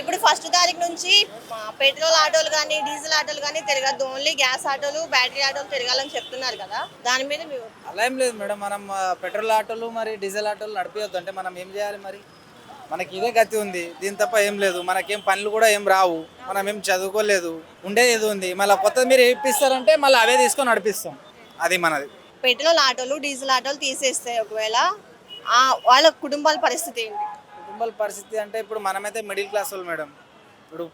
ఇప్పుడు ఫస్ట్ తారీఖు నుంచి పెట్రోల్ ఆటోలు కానీ డీజిల్ ఆటోలు కానీ తిరగద్దు. ఓన్లీ గ్యాస్ ఆటోలు బ్యాటరీ ఆటోలు తిరగాలని చెప్తున్నారు కదా. దాని మీద అలా ఏం లేదు మేడం. మనం పెట్రోల్ ఆటోలు మరి డీజిల్ ఆటోలు నడిపించొద్దు అంటే మనం ఏం చేయాలి మరి? మనకి ఇదే గతి ఉంది. దీని తప్ప ఏం లేదు. మనకేం పనులు కూడా ఏం రావు. మనం ఏం చదువుకోలేదు. ఉండేది ఇది ఉంది. మళ్ళీ కొత్తది మీరు ఇప్పిస్తారంటే మళ్ళీ అవే తీసుకొని నడిపిస్తాం. అది మనది. పెట్రోల్ ఆటోలు డీజిల్ ఆటోలు తీసేస్తే ఒకవేళ వాళ్ళ కుటుంబాల పరిస్థితి ఏంటి? కుటుంబాల పరిస్థితి అంటే ఇప్పుడు మనమైతే మిడిల్ క్లాస్ వాళ్ళు మేడం. ఇప్పుడు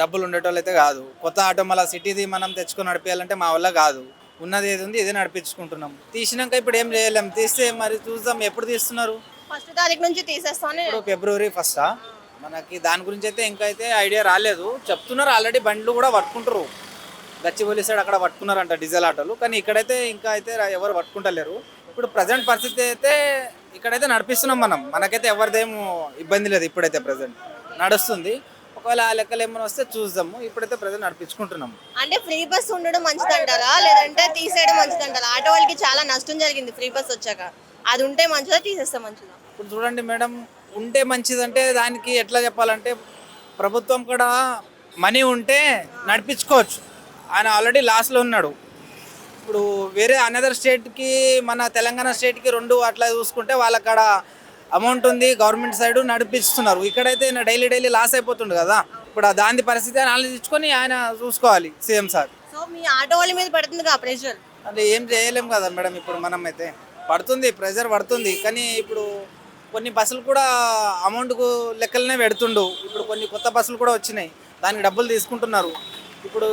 డబ్బులు ఉండేటోళ్ళు అయితే కాదు. కొత్త ఆటో మళ్ళీ సిటీది మనం తెచ్చుకొని నడిపించాలంటే మా వల్ల కాదు. ఉన్నది ఏది ఉంది ఇదే నడిపించుకుంటున్నాం. తీసినాక ఇప్పుడు ఏం చేయలేం. తీస్తే మరి చూద్దాం ఎప్పుడు తీస్తున్నారు? ఫస్ట్ తారీఖు నుంచి తీసేస్తామని ఇప్పుడు ఫిబ్రవరి ఫస్టా మనకి దాని గురించి అయితే ఇంకా అయితే ఐడియా రాలేదు. చెప్తున్నారు ఆల్రెడీ బండ్లు కూడా పట్టుకుంటారు. గచ్చిబౌలి సైడ్ అక్కడ పట్టుకున్నారంట డీజిల్ ఆటోలు. కానీ ఇక్కడైతే ఇంకా అయితే ఎవరు పట్టుకుంటలేరు. ఇప్పుడు ప్రజెంట్ పరిస్థితి అయితే ఇక్కడైతే నడిపిస్తున్నాం మనం. మనకైతే ఎవరిదేమో ఇబ్బంది లేదు ఇప్పుడైతే ప్రజెంట్ నడుస్తుంది. ఒకవేళ ఆ లెక్కలు ఏమైనా వస్తే చూద్దాము. ఇప్పుడైతే ప్రజెంట్ నడిపించుకుంటున్నాము. అంటే ఫ్రీ బస్ ఉండడం మంచిదంటారా? లేదంటే తీసేయడం మంచిదంటారా? ఆటో వాళ్ళకి చాలా నష్టం జరిగింది ఫ్రీ బస్ వచ్చాక. అది ఉంటే మంచిదా తీసేస్తే మంచిదా? ఇప్పుడు చూడండి మేడం ఉంటే మంచిదంటే దానికి ఎట్లా చెప్పాలంటే ప్రభుత్వం కూడా మనీ ఉంటే నడిపించుకోవచ్చు. ఆయన ఆల్రెడీ లాస్లో ఉన్నాడు. ఇప్పుడు వేరే అనదర్ స్టేట్కి మన తెలంగాణ స్టేట్కి రెండు అట్లా చూసుకుంటే వాళ్ళక్కడ అమౌంట్ ఉంది గవర్నమెంట్ సైడ్ నడిపిస్తున్నారు. ఇక్కడైతే డైలీ డైలీ లాస్ అయిపోతుండు కదా. ఇప్పుడు దాని పరిస్థితి అని ఆలోచించుకొని ఆయన చూసుకోవాలి సీఎం సార్. సో మీ ఆటో వాళ్ళ మీద పడుతుంది కదా ప్రెషర్ అంటే ఏం చేయలేం కదా మేడం ఇప్పుడు మనం అయితే పడుతుంది ప్రెషర్ పడుతుంది. కానీ ఇప్పుడు కొన్ని బస్సులు కూడా అమౌంట్కు లెక్కలనే పెడుతుండు. ఇప్పుడు కొన్ని కొత్త బస్సులు కూడా వచ్చినాయి. దానికి డబ్బులు తీసుకుంటున్నారు. ఇప్పుడు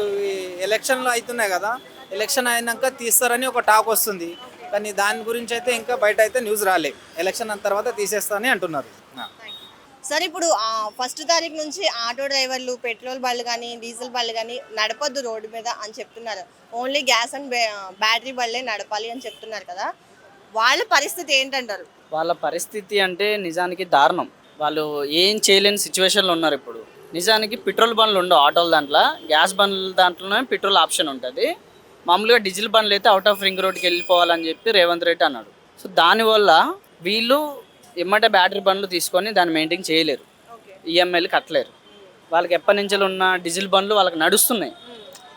ఎలక్షన్లు అవుతున్నాయి కదా. ఎలక్షన్ అయినాక తీస్తారని ఒక టాక్ వస్తుంది. కానీ దాని గురించి అయితే ఇంకా బయట అయితే న్యూస్ రాలే. ఎలక్షన్ అయిన తర్వాత తీసేస్తారని అంటున్నారు. సరే ఇప్పుడు ఫస్ట్ తారీఖు నుంచి ఆటో డ్రైవర్లు పెట్రోల్ బళ్ళు కానీ డీజిల్ బళ్ళు కానీ నడపొద్దు రోడ్డు మీద అని చెప్తున్నారు. ఓన్లీ గ్యాస్ అండ్ బ్యాటరీ బళ్ళే నడపాలి అని చెప్తున్నారు కదా. వాళ్ళ పరిస్థితి ఏంటంటారు? వాళ్ళ పరిస్థితి అంటే నిజానికి దారుణం. వాళ్ళు ఏం చేయలేని సిచ్యువేషన్లో ఉన్నారు ఇప్పుడు. నిజానికి పెట్రోల్ బండ్లు ఉండవు ఆటోల దాంట్లో. గ్యాస్ బండ్ల దాంట్లోనే పెట్రోల్ ఆప్షన్ ఉంటుంది. మామూలుగా డీజిల్ బండ్లు అయితే అవుట్ ఆఫ్ రింగ్ రోడ్కి వెళ్ళిపోవాలని చెప్పి రేవంత్ రెడ్డి అన్నాడు. సో దానివల్ల వీళ్ళు ఎమ్మటే బ్యాటరీ బండ్లు తీసుకొని దాన్ని మెయింటైన్ చేయలేరు. ఈఎంఐలు కట్టలేరు. వాళ్ళకి ఎప్పటి నుంచి ఉన్న డీజిల్ బండ్లు వాళ్ళకి నడుస్తున్నాయి.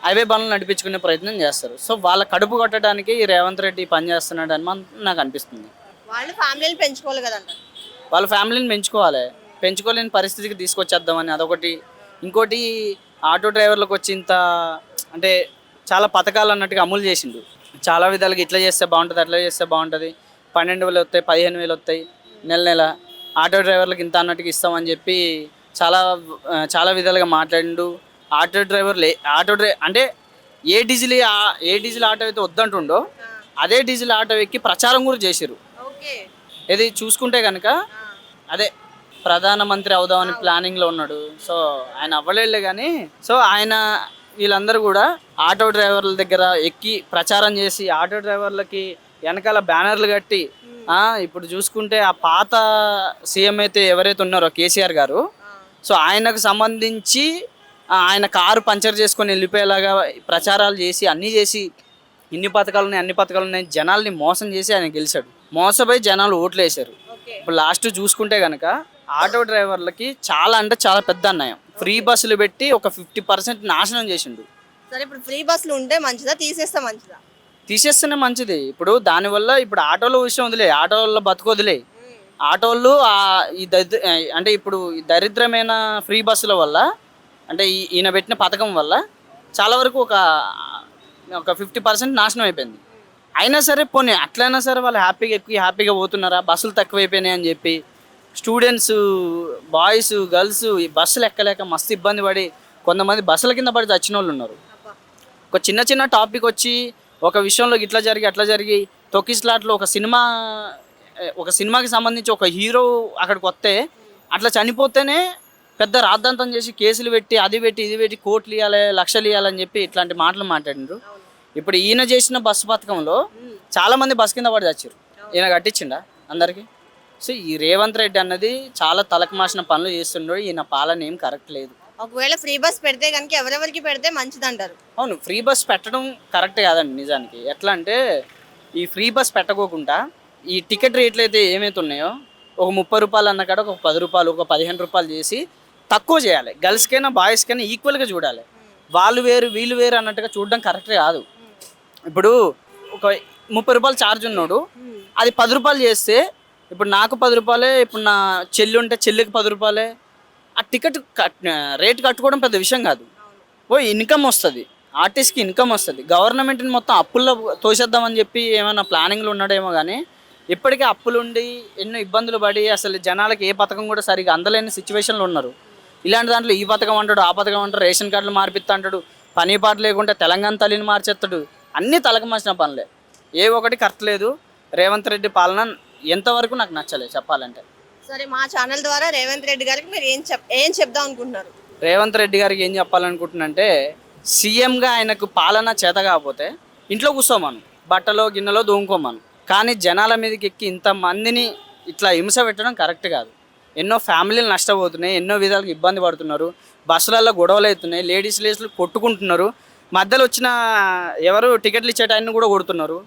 అవే బండ్లు నడిపించుకునే ప్రయత్నం చేస్తారు. సో వాళ్ళ కడుపు కొట్టడానికి ఈ రేవంత్ రెడ్డి పని చేస్తున్నాడు అని నాకు అనిపిస్తుంది. వాళ్ళు ఫ్యామిలీని పెంచుకోవాలి కదంటారు వాళ్ళ ఫ్యామిలీని పెంచుకోవాలి. పెంచుకోలేని పరిస్థితికి తీసుకొచ్చేద్దామని అదొకటి. ఇంకోటి ఆటో డ్రైవర్లకు వచ్చి ఇంత అంటే చాలా పథకాలు అన్నట్టుగా అమలు చేసిండు. చాలా విధాలుగా ఇట్లా చేస్తే బాగుంటుంది అట్లా చేస్తే బాగుంటుంది. పన్నెండు వేలు వస్తాయి పదిహేను వేలు వస్తాయి నెల నెల. ఆటో డ్రైవర్లకు ఇంత అన్నట్టుగా ఇస్తామని చెప్పి చాలా చాలా విధాలుగా మాట్లాడిండు. ఆటో డ్రైవర్లు ఆటో డ్రై అంటే ఏ డీజిల్ ఏ డీజిల్ ఆటో అయితే వద్దంటుండో అదే డీజిల్ ఆటో ఎక్కి ప్రచారం కూడా చేసిరు ఓకే. ఇది చూసుకుంటే కనుక అదే ప్రధానమంత్రి అవుదామని ప్లానింగ్లో ఉన్నాడు. సో ఆయన అవ్వలేదులే కానీ సో ఆయన వీళ్ళందరూ కూడా ఆటో డ్రైవర్ల దగ్గర ఎక్కి ప్రచారం చేసి ఆటో డ్రైవర్లకి వెనకాల బ్యానర్లు కట్టి ఇప్పుడు చూసుకుంటే ఆ పాత సీఎం అయితే ఎవరైతే ఉన్నారో కేసీఆర్ గారు సో ఆయనకు సంబంధించి ఆయన కారు పంచర్ చేసుకొని వెళ్ళిపోయేలాగా ప్రచారాలు చేసి అన్నీ చేసి ఇన్ని పథకాలు ఉన్నాయి అన్ని పథకాలు ఉన్నాయి జనాల్ని మోసం చేసి ఆయన గెలిచాడు. మోసపోయి జనాలు ఓట్లు వేశారు ఇప్పుడు లాస్ట్ చూసుకుంటే కనుక ఆటో డ్రైవర్లకి చాలా అంటే చాలా పెద్ద అన్యాయం. ఫ్రీ బస్సులు పెట్టి ఒక ఫిఫ్టీ పర్సెంట్ నాశనం చేసిండు. సరే ఇప్పుడు ఫ్రీ బస్సులు ఉంటే మంచిదా? తీసేస్తే మంచిదా? తీసేస్తేనే మంచిది. ఇప్పుడు దానివల్ల ఇప్పుడు ఆటోల విషయం వదిలే ఆటోల బతుకొదిలే ఆటోళ్ళు ఆ ఈ దరిద్ర అంటే ఇప్పుడు ఈ దరిద్రమైన ఫ్రీ బస్సుల వల్ల అంటే ఈ- ఈయన పెట్టిన పథకం వల్ల చాలా వరకు ఒక ఒక ఫిఫ్టీ పర్సెంట్ నాశనం అయిపోయింది. అయినా సరే పోనీ అట్లయినా సరే వాళ్ళు హ్యాపీగా ఎక్కువ హ్యాపీగా పోతున్నారా? బస్సులు తక్కువైపోయినాయి అని చెప్పి స్టూడెంట్స్ బాయ్స్ గర్ల్స్ ఈ బస్సులు ఎక్కలేక మస్తు ఇబ్బంది పడి కొంతమంది బస్సుల కింద పడి చచ్చిన వాళ్ళు ఉన్నారు. ఒక చిన్న చిన్న టాపిక్ వచ్చి ఒక విషయంలో ఇట్లా జరిగి అట్లా జరిగి తొక్కిస్లాట్లో ఒక సినిమా ఒక సినిమాకి సంబంధించి ఒక హీరో అక్కడికి వస్తే అట్లా చనిపోతేనే పెద్ద రాద్ధాంతం చేసి కేసులు పెట్టి అది పెట్టి ఇది పెట్టి కోట్లు ఇవ్వాలి లక్షలు ఇవ్వాలని చెప్పి ఇట్లాంటి మాటలు మాట్లాడిండ్రు ఇప్పుడు ఈయన చేసిన బస్సు పథకంలో చాలా మంది బస్ కింద పడి చచ్చారు ఈయన కట్టించిండా అందరికీ? సో ఈ రేవంత్ రెడ్డి అన్నది చాలా తలకు మాసిన పనులు చేస్తుండడు. ఈయన పాలన ఏం కరెక్ట్ లేదు. ఒకవేళ ఫ్రీ బస్ పెడితే కనుక ఎవరెవరికి పెడితే మంచిది అంటారు అవును ఫ్రీ బస్ పెట్టడం కరెక్ట్ కాదండి నిజానికి. ఎట్లా అంటే ఈ ఫ్రీ బస్ పెట్టకోకుండా ఈ టికెట్ రేట్లు అయితే ఏమైతే ఉన్నాయో ఒక ముప్పై రూపాయలు అన్న కాడ ఒక పది రూపాయలు ఒక పదిహేను రూపాయలు చేసి తక్కువ చేయాలి. గర్ల్స్కైనా బాయ్స్కైనా ఈక్వల్గా చూడాలి. వాళ్ళు వేరు వీళ్ళు వేరు అన్నట్టుగా చూడడం కరెక్ట్ కాదు. ఇప్పుడు ఒక ముప్పై రూపాయలు ఛార్జ్ ఉన్నాడు అది పది రూపాయలు చేస్తే ఇప్పుడు నాకు పది రూపాయలే ఇప్పుడు నా చెల్లి ఉంటే చెల్లికి పది రూపాయలే. ఆ టికెట్ కట్ రేట్ కట్టుకోవడం పెద్ద విషయం కాదు. ఓ ఇన్కమ్ వస్తుంది. ఆర్టిస్ట్కి ఇన్కమ్ వస్తుంది. గవర్నమెంట్ని మొత్తం అప్పుల్లో తోసేద్దామని చెప్పి ఏమైనా ప్లానింగ్లు ఉన్నాడేమో కానీ ఇప్పటికే అప్పులుండి ఎన్నో ఇబ్బందులు పడి అసలు జనాలకి ఏ పథకం కూడా సరిగా అందలేని సిచ్యువేషన్లు ఉన్నారు. ఇలాంటి దాంట్లో ఈ పథకం అంటాడు ఆ పథకం అంటాడు రేషన్ కార్డులు మార్పిస్తా అంటాడు పని పాట లేకుండా తెలంగాణ తల్లిని మార్చేస్తాడు అన్నీ తలకు మార్చిన పనులే. ఏ ఒకటి కరెక్ట్ లేదు. రేవంత్ రెడ్డి పాలన ఎంతవరకు నాకు నచ్చలేదు చెప్పాలంటే. సరే మా ఛానల్ ద్వారా రేవంత్ రెడ్డి గారికి మీరు ఏం చెప్ ఏం చెప్దాం అనుకుంటున్నారు? రేవంత్ రెడ్డి గారికి ఏం చెప్పాలనుకుంటున్నంటే సీఎంగా ఆయనకు పాలన చేత కాకపోతే ఇంట్లో కూర్చోమను బట్టలో గిన్నెలో దూముకోమను కానీ జనాల మీదకి ఎక్కి ఇంతమందిని ఇట్లా హింస పెట్టడం కరెక్ట్ కాదు. ఎన్నో ఫ్యామిలీలు నష్టపోతున్నాయి ఎన్నో విధాలుగా ఇబ్బంది పడుతున్నారు బస్సులలో గొడవలు అవుతున్నాయి లేడీస్ లేడీస్లు కొట్టుకుంటున్నారు మధ్యలో వచ్చిన ఎవరు టికెట్లు ఇచ్చే టైంని కూడా కొడుతున్నారు.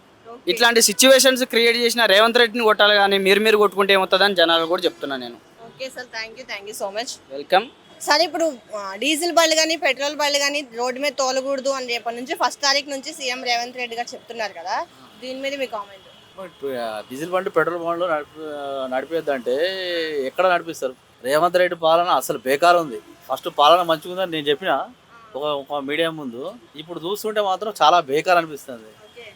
ఇట్లాంటి సిచ్యువేషన్స్ క్రియేట్ చేసిన రేవంత్ రెడ్డిని కొట్టాలి కానీ మీరు మీరు కొట్టుకుంటే ఏమవుతుందని జనాలు కూడా చెప్తున్నాను నేను. Okay sir thank you thank you so much welcome సరే ఇప్పుడు డీజిల్ బళ్ళు కానీ పెట్రోల్ బళ్ళు కానీ రోడ్డు మీద తోలకూడదు అని రేపటి నుంచి ఫస్ట్ తారీఖు నుంచి సీఎం రేవంత్ రెడ్డి గారు చెప్తున్నారు కదా. దీని మీద మీ కామెంట్ డీజిల్ బండి పెట్రోల్ బండ్లు నడిపి నడిపేద్దంటే ఎక్కడ నడిపిస్తారు? రేవంత్ రెడ్డి పాలన అసలు బేకార్ ఉంది. ఫస్ట్ పాలన మంచిగా ఉందని నేను చెప్పిన ఒక ఒక మీడియా ముందు. ఇప్పుడు చూస్తుంటే మాత్రం చాలా బేకార్ అనిపిస్తుంది.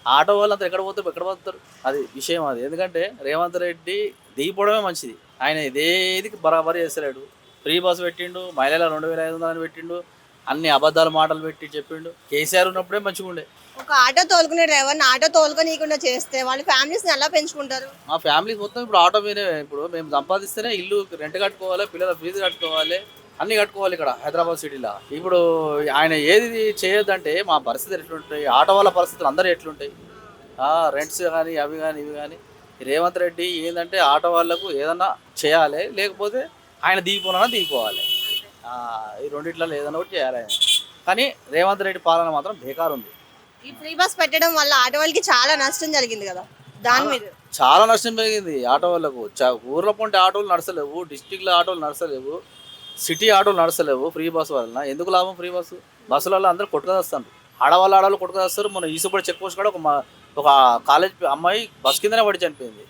ఆటో వాళ్ళంతా ఎక్కడ పోతారు ఎక్కడ పోతారు? అది విషయం అది. ఎందుకంటే రేవంత్ రెడ్డి దిగిపోవడమే మంచిది. ఆయన ఇదేది బరాబరి చేస్తలేడు. ఫ్రీ బస్ పెట్టిండు మహిళల రెండు వేల ఐదు వందలని పెట్టిండు అన్ని అబద్ధాల మాటలు పెట్టి చెప్పిండు. కేసీఆర్ ఉన్నప్పుడే మంచిగా ఉండే. ఒక ఆటో తోలుకునే డ్రైవర్ని ఆటో తోలుకోనీయకుండా చేస్తే వాళ్ళ ఫ్యామిలీస్ని ఎలా పెంచుకుంటారు? మా ఫ్యామిలీ మొత్తం ఇప్పుడు ఆటో మీదే. ఇప్పుడు మేము సంపాదిస్తేనే ఇల్లు రెంట్ కట్టుకోవాలి పిల్లల ఫీజు కట్టుకోవాలి. అన్ని కట్టుకోవాలి ఇక్కడ హైదరాబాద్ సిటీలో. ఇప్పుడు ఆయన ఏది చేయొద్దంటే మా పరిస్థితి ఎట్లుంటాయి ఆటో వాళ్ళ పరిస్థితులు అందరూ ఎట్లుంటాయి? రెంట్స్ కానీ అవి కానీ ఇవి కానీ రేవంత్ రెడ్డి ఏంటంటే ఆటో వాళ్ళకు ఏదన్నా చేయాలి లేకపోతే ఆయన దిగిపోనా దిగిపోవాలి. ఈ రెండిట్లలో ఏదైనా ఒకటి చేయాలి. కానీ రేవంత్ రెడ్డి పాలన మాత్రం బేకార్ ఉంది. ఈ ఫ్రీ బస్ పెట్టడం వల్ల ఆటో వాళ్ళకి చాలా నష్టం జరిగింది కదా? దాని మీద. చాలా నష్టం పెరిగింది ఆటో వాళ్ళకు. చ- ఊర్లో పొంటే ఆటోలు నడసలేవు డిస్టిక్లో ఆటోలు నడసలేవు సిటీ ఆటోలు నడసలేవు ఫ్రీ బస్ వలన. ఎందుకు లాభం ఫ్రీ బస్సు? బస్సులలో అందరూ కొట్టుకొస్తారు ఆడవాళ్ళు ఆడవాళ్ళు కొట్టుకొస్తారు మన ఈసుపడి చెక్ పోస్ట్ కూడా ఒక మా- ఒక కాలేజ్ అమ్మాయి బస్ కిందనే పడి చనిపోయింది.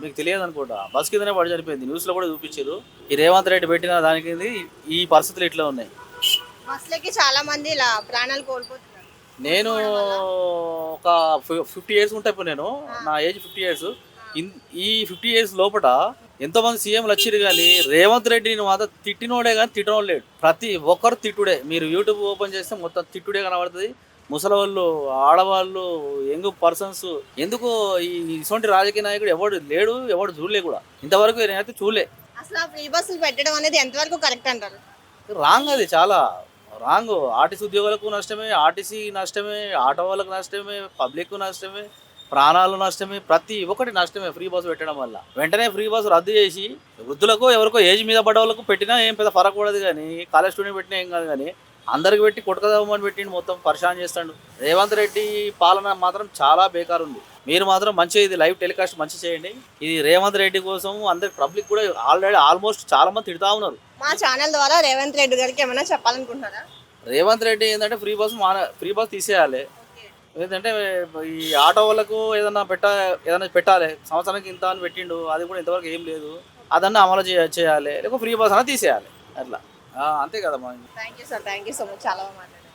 మీకు తెలియదు అనుకుంటా. బస్ కిందనే పడి చనిపోయింది. న్యూస్లో కూడా చూపించారు. ఈ రేవంత్ రెడ్డి పెట్టిన దానికి ఈ పరిస్థితులు ఇట్లా ఉన్నాయి. బస్సులకి చాలా మంది ఇలా ప్రాణాలు కోల్పోతున్నారు. నేను ఒక ఫిఫ్టీ ఇయర్స్ ఉంటా ఇప్పుడు నేను. నా ఏజ్ ఫిఫ్టీ ఇయర్స్. ఈ ఫిఫ్టీ ఇయర్స్ లోపల ఎంతో మంది సీఎంలు వచ్చిరు కానీ రేవంత్ రెడ్డిని మాత్రం తిట్టినోడే కానీ తిట్టనోడు లేడు. ప్రతి ఒక్కరు తిట్టుడే. మీరు యూట్యూబ్ ఓపెన్ చేస్తే మొత్తం తిట్టుడే కనబడుతుంది. ముసలవాళ్ళు ఆడవాళ్ళు యంగ్ పర్సన్స్ ఎందుకు ఈ ఇటువంటి రాజకీయ నాయకుడు ఎవడు లేడు ఎవడు చూడలే కూడా. ఇంతవరకు నేనైతే చూడలే. అసలు ఆ ఫ్రీ బస్సులు పెట్టడం అనేది ఎంతవరకు కరెక్ట్ అంటారు? రాంగ్ అది చాలా రాంగ్. ఆర్టీసీ ఉద్యోగులకు నష్టమే ఆర్టీసీ నష్టమే ఆటో వాళ్ళకు నష్టమే పబ్లిక్ నష్టమే. ప్రాణాలు నష్టమే ప్రతి ఒక్కటి నష్టమే ఫ్రీ బస్ పెట్టడం వల్ల. వెంటనే ఫ్రీ బస్ రద్దు చేసి వృద్ధులకు ఎవరికో ఏజ్ మీద పడ్డ వాళ్ళకు పెట్టినా ఏం పెద్ద ఫరక్ పడదు కానీ కాలేజ్ స్టూడెంట్ పెట్టినా ఏం కాదు కానీ అందరికి పెట్టి కొట్టుకదామని పెట్టిండు మొత్తం పరిశాన్ చేస్తాడు. రేవంత్ రెడ్డి పాలన మాత్రం చాలా బేకార్ ఉంది. మీరు మాత్రం మంచిగా ఇది లైవ్ టెలికాస్ట్ మంచి చేయండి. ఇది రేవంత్ రెడ్డి కోసం అందరికి పబ్లిక్ కూడా ఆల్రెడీ ఆల్మోస్ట్ చాలా మంది తిడతా ఉన్నారు. మా ఛానల్ ద్వారా రేవంత్ రెడ్డి గారికి ఏమైనా చెప్పాలనుకుంటున్నారా? రేవంత్ రెడ్డి ఏంటంటే ఫ్రీ బస్ మాన ఫ్రీ బస్ తీసేయాలి. ఏంటంటే ఈ ఆటో వాళ్ళకు ఏదన్నా పెట్ట ఏదైనా పెట్టాలి. సంవత్సరానికి ఇంత అని పెట్టిండు అది కూడా ఇంతవరకు ఏం లేదు. అదన్నా అమలు చేయ చేయాలి. లేకపోతే ఫ్రీ బస్ అన్న తీసేయాలి. అట్లా. అంతే కదా మా thank you sir thank you so much చాలా బాగా